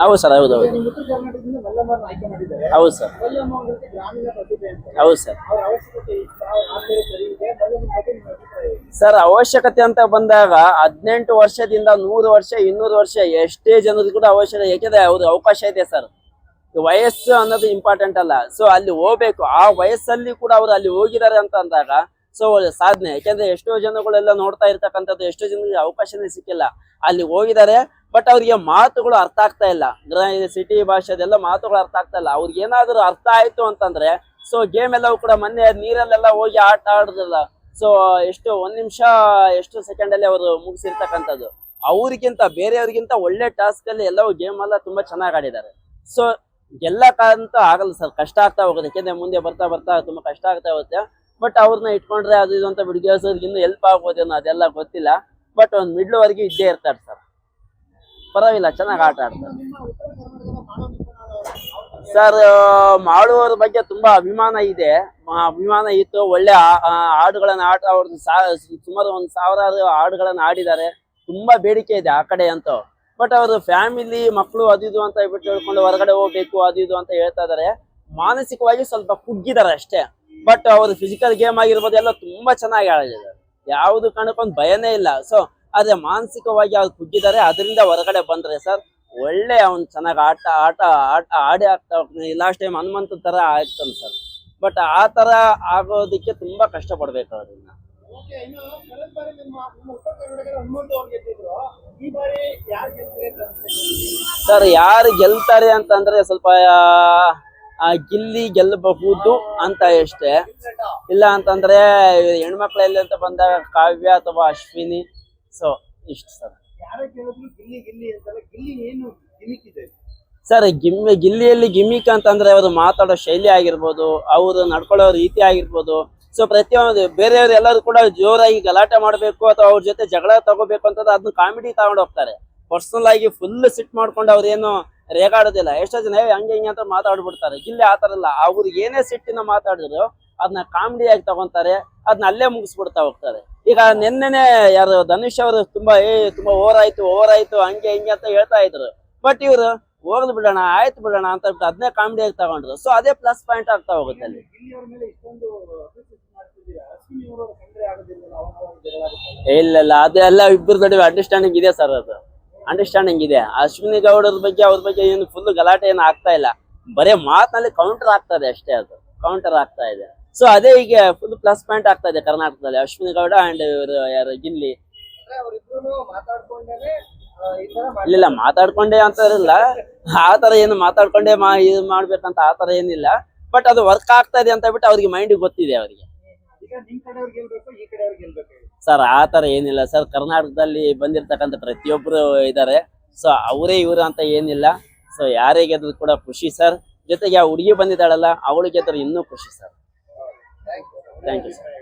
ಹೌದು ಸರ್ ಹೌದು ಹೌದು. ಹೌದು ಸರ್. ಹೌದು ಸರ್. ಸರಿ ಅವಶ್ಯಕತೆ ಅಂತ ಬಂದಾಗ ಹದಿನೆಂಟು ವರ್ಷದಿಂದ ನೂರು ವರ್ಷ ಇನ್ನೂರು ವರ್ಷ ಎಷ್ಟೇ ಜನರು ಕೂಡ ಅವಶ್ಯಕತೆ ಯಾಕೆಂದ್ರೆ ಅವ್ರ ಅವಕಾಶ ಇದೆ ಸರ್. ವಯಸ್ಸು ಅನ್ನೋದು ಇಂಪಾರ್ಟೆಂಟ್ ಅಲ್ಲ. ಸೊ ಅಲ್ಲಿ ಹೋಗ್ಬೇಕು. ಆ ವಯಸ್ಸಲ್ಲಿ ಕೂಡ ಅವ್ರು ಅಲ್ಲಿ ಹೋಗಿದ್ದಾರೆ ಅಂತ ಅಂದಾಗ ಸೊ ಸಾಧನೆ. ಯಾಕೆಂದ್ರೆ ಎಷ್ಟೋ ಜನಗಳೆಲ್ಲ ನೋಡ್ತಾ ಇರ್ತಕ್ಕಂಥದ್ದು ಎಷ್ಟೋ ಜನರಿಗೆ ಅವಕಾಶನೇ ಸಿಕ್ಕಿಲ್ಲ. ಅಲ್ಲಿ ಹೋಗಿದ್ದಾರೆ, ಬಟ್ ಅವ್ರಿಗೆ ಮಾತುಗಳು ಅರ್ಥ ಆಗ್ತಾ ಇಲ್ಲ. ಸಿಟಿ ಭಾಷೆದೆಲ್ಲ ಮಾತುಗಳು ಅರ್ಥ ಆಗ್ತಾ ಇಲ್ಲ. ಅವ್ರಿಗೆ ಏನಾದರೂ ಅರ್ಥ ಆಯ್ತು ಅಂತಂದ್ರೆ ಸೊ ಗೇಮ್ ಎಲ್ಲವೂ ಕೂಡ ಮೊನ್ನೆ ನೀರಲ್ಲೆಲ್ಲ ಹೋಗಿ ಆಟ ಆಡೋದಿಲ್ಲ ಸೊ ಎಷ್ಟು ಒಂದ್ ನಿಮಿಷ, ಎಷ್ಟು ಸೆಕೆಂಡ್ ಅಲ್ಲಿ ಅವರು ಮುಗಿಸಿರ್ತಕ್ಕಂಥದ್ದು. ಅವ್ರಿಗಿಂತ, ಬೇರೆಯವ್ರಿಗಿಂತ ಒಳ್ಳೆ ಟಾಸ್ಕ್ ಅಲ್ಲಿ ಎಲ್ಲವೂ ಗೇಮ್ ಎಲ್ಲ ತುಂಬಾ ಚೆನ್ನಾಗಿ ಆಡಿದ್ದಾರೆ. ಸೊ ಗೆಲ್ಲಕ್ಕಂತ ಆಗಲ್ಲ ಸರ್. ಕಷ್ಟ ಆಗ್ತಾ ಹೋಗುತ್ತೆ. ಯಾಕೆಂದ್ರೆ ಮುಂದೆ ಬರ್ತಾ ಬರ್ತಾ ತುಂಬಾ ಕಷ್ಟ ಆಗ್ತಾ ಹೋಗುತ್ತೆ. ಬಟ್ ಅವ್ರನ್ನ ಇಟ್ಕೊಂಡ್ರೆ ಅದು ಇದು ಅಂತ ಬಿಡ್ಗಿಸೋದ್ರಿಂದ ಹೆಲ್ಪ್ ಆಗ್ಬೋದೇನೋ ಅದೆಲ್ಲ ಗೊತ್ತಿಲ್ಲ. ಬಟ್ ಒಂದು ಮಿಡ್ಲ್ ವರೆಗೆ ಇದ್ದೇ ಇರ್ತಾರೆ ಸರ್ ಪರವಾಗಿಲ್ಲ, ಚೆನ್ನಾಗಿ ಆಟ ಆಡ್ತಾರೆ. ಸರ್ ಮಾಡುವವ್ರ ಬಗ್ಗೆ ತುಂಬಾ ಅಭಿಮಾನ ಇದೆ. ಅಭಿಮಾನ ಇತ್ತು, ಒಳ್ಳೆ ಹಾಡುಗಳನ್ನ ಆಟ ಅವ್ರದ್ದು ಸುಮಾರು ಒಂದು ಸಾವಿರಾರು ಹಾಡುಗಳನ್ನ ಆಡಿದ್ದಾರೆ ತುಂಬಾ ಬೇಡಿಕೆ ಇದೆ ಆ ಕಡೆ ಅಂತ. ಬಟ್ ಅವರು ಫ್ಯಾಮಿಲಿ ಮಕ್ಕಳು ಅದು ಇದು ಅಂತ ಹೇಳ್ಬಿಟ್ಟು ಹೇಳ್ಕೊಂಡು ಹೊರಗಡೆ ಹೋಗ್ಬೇಕು, ಅದು ಇದು ಅಂತ ಹೇಳ್ತಾ ಇದಾರೆ. ಮಾನಸಿಕವಾಗಿ ಸ್ವಲ್ಪ ಕುಗ್ಗಿದ್ದಾರೆ ಅಷ್ಟೇ. ಬಟ್ ಅವ್ರ ಫಿಸಿಕಲ್ ಗೇಮ್ ಆಗಿರ್ಬೋದು ಎಲ್ಲ ತುಂಬಾ ಚೆನ್ನಾಗಿ ಆಡಿದ್ದಾರೆ ಯಾವುದು ಕಾರಣಕ್ಕೊಂದು ಭಯನೇ ಇಲ್ಲ. ಸೊ ಆದ್ರೆ ಮಾನಸಿಕವಾಗಿ ಅವ್ರು ಕುಗ್ಗಿದ್ದಾರೆ ಅದರಿಂದ ಹೊರಗಡೆ ಬಂದ್ರೆ ಸರ್ ಒಳ್ಳೆ ಅವ್ನು ಚೆನ್ನಾಗಿ ಆಟ ಆಟ ಆಟ ಆಡಿ ಆಗ್ತಾ ಲಾಸ್ಟ್ ಟೈಮ್ ಹನುಮಂತ ತರ ಆಗ್ತಾನೆ ಸರ್. ಬಟ್ ಆ ತರ ಆಗೋದಕ್ಕೆ ತುಂಬಾ ಕಷ್ಟ ಪಡ್ಬೇಕು ಅವ್ರನ್ನ ಸರ್ ಯಾರು ಗೆಲ್ತಾರೆ ಅಂತಂದ್ರೆ ಸ್ವಲ್ಪ ಆ, ಗಿಲ್ಲಿ ಗೆಲ್ಲಬಹುದು ಅಂತ ಅಷ್ಟೇ ಇಲ್ಲ ಅಂತಂದ್ರೆ ಹೆಣ್ಮಕ್ಳಲ್ಲಿ ಅಂತ ಬಂದಾಗ ಕಾವ್ಯ ಅಥವಾ ಅಶ್ವಿನಿ. ಸೊ ಇಷ್ಟು ಸರ್. ಸರ್ ಗಿಮ್ಮಿ ಗಿಲ್ಲಿಯಲ್ಲಿ ಗಿಮಿಕ್ ಅಂತಂದ್ರೆ ಅವರು ಮಾತಾಡೋ ಶೈಲಿ ಆಗಿರ್ಬೋದು ಅವರು ನಡ್ಕೊಳ್ಳೋ ರೀತಿ ಆಗಿರ್ಬೋದು. ಸೊ ಪ್ರತಿಯೊಂದು ಬೇರೆಯವ್ರು ಎಲ್ಲರೂ ಕೂಡ ಜೋರಾಗಿ ಗಲಾಟೆ ಮಾಡಬೇಕು ಅಥವಾ ಅವ್ರ ಜೊತೆ ಜಗಳ ತಗೋಬೇಕು ಅಂತಂದ್ರೆ ಅದನ್ನ ಕಾಮಿಡಿ ತಗೊಂಡು ಹೋಗ್ತಾರೆ. ಪರ್ಸನಲ್ ಆಗಿ ಫುಲ್ ಸಿಟ್ ಮಾಡ್ಕೊಂಡು ಅವ್ರೇನು ಏನು ರೇಗಾಡೋದಿಲ್ಲ. ಎಷ್ಟೋ ಜನ "ಏ, ಹಂಗೆ ಹಿಂಗೆ ಅಂತ ಮಾತಾಡ್ಬಿಡ್ತಾರೆ. ಇಲ್ಲಿ ಆ ಥರ ಇಲ್ಲ. ಅವ್ರು ಏನೇ ಸಿಟ್ಟಿನ ಮಾತಾಡಿದ್ರು ಅದನ್ನ ಕಾಮಿಡಿಯಾಗಿ ತಗೊಂತಾರೆ ಅದನ್ನ ಅಲ್ಲೇ ಮುಗಿಸ್ಬಿಡ್ತಾ ಹೋಗ್ತಾರೆ. ಈಗ ನಿನ್ನೆನೆ ಯಾರು ಧನುಷ್ ಅವರು ತುಂಬಾ ಏ ತುಂಬಾ ಓವರ್ ಆಯ್ತು ಓವರ್ ಆಯ್ತು ಹಂಗೆ ಹಿಂಗೆ ಅಂತ ಹೇಳ್ತಾ ಇದ್ರು. ಬಟ್ ಇವರು ಹೋಗ್ಲಿ ಬಿಡೋಣ ಆಯ್ತು ಬಿಡೋಣ ಅಂತ ಹೇಳ್ಬಿಟ್ಟು ಅದನ್ನೇ ಕಾಮಿಡಿಯಾಗಿ ತಗೊಂಡ್ರು. ಸೊ ಅದೇ ಪ್ಲಸ್ ಪಾಯಿಂಟ್ ಆಗ್ತಾ ಹೋಗುತ್ತೆ ಅಲ್ಲಿ. ಇಲ್ಲ ಇಲ್ಲ ಅದೆಲ್ಲ ಇಬ್ಬರ ನಡುವೆ ಅಂಡರ್ಸ್ಟ್ಯಾಂಡಿಂಗ್ ಇದೆ ಸರ್ ಅದು. ಅಂಡರ್ಸ್ಟ್ಯಾಂಡಿಂಗ್ ಇದೆ ಅಶ್ವಿನಿ ಗೌಡರ ಬಗ್ಗೆ ಅವ್ರ ಬಗ್ಗೆ ಏನು ಫುಲ್ ಗಲಾಟೆ ಏನು ಆಗ್ತಾ ಇಲ್ಲ. ಬರೇ ಮಾತಿನಲ್ಲಿ ಕೌಂಟರ್ ಆಗ್ತಾ ಇದೆ ಅಷ್ಟೇ ಅದು. ಕೌಂಟರ್ ಆಗ್ತಾ ಇದೆ. ಸೊ ಅದೇ ಈಗ ಫುಲ್ ಪ್ಲಸ್ ಪಾಯಿಂಟ್ ಆಗ್ತಾ ಇದೆ ಕರ್ನಾಟಕದಲ್ಲಿ. ಅಶ್ವಿನಿ ಗೌಡ ಅಂಡ್ ಇವರು ಯಾರು, ಗಿಲ್ಲಿ. ಇಲ್ಲ ಮಾತಾಡ್ಕೊಂಡೆ ಅಂತ ಇರಲ್ಲ. ಆ ತರ ಏನು ಮಾತಾಡ್ಕೊಂಡೆ ಮಾ, ಇದು ಮಾಡ್ಬೇಕಂತ ಆ ತರ ಏನಿಲ್ಲ. ಬಟ್ ಅದು ವರ್ಕ್ ಆಗ್ತಾ ಇದೆ ಅಂತ ಬಿಟ್ಟು ಅವ್ರಿಗೆ ಮೈಂಡ್ ಗೊತ್ತಿದೆ ಅವರಿಗೆ. ಸರ್ ಆ ತರ ಏನಿಲ್ಲ ಸರ್. ಕರ್ನಾಟಕದಲ್ಲಿ ಬಂದಿರ್ತಕ್ಕಂಥ ಪ್ರತಿಯೊಬ್ಬರು ಇದ್ದಾರೆ ಸೊ ಅವರೇ ಇವರು ಅಂತ ಏನಿಲ್ಲ. ಸೊ ಯಾರೇ ಗೆದ್ರು ಕೂಡ ಖುಷಿ ಸರ್. ಜೊತೆಗೆ ಆ ಹುಡುಗಿ ಬಂದಿದ್ದಾಳಲ್ಲ ಅವಳು ಗೆದ್ರೆ ಇನ್ನೂ ಖುಷಿ ಸರ್. Thank you sir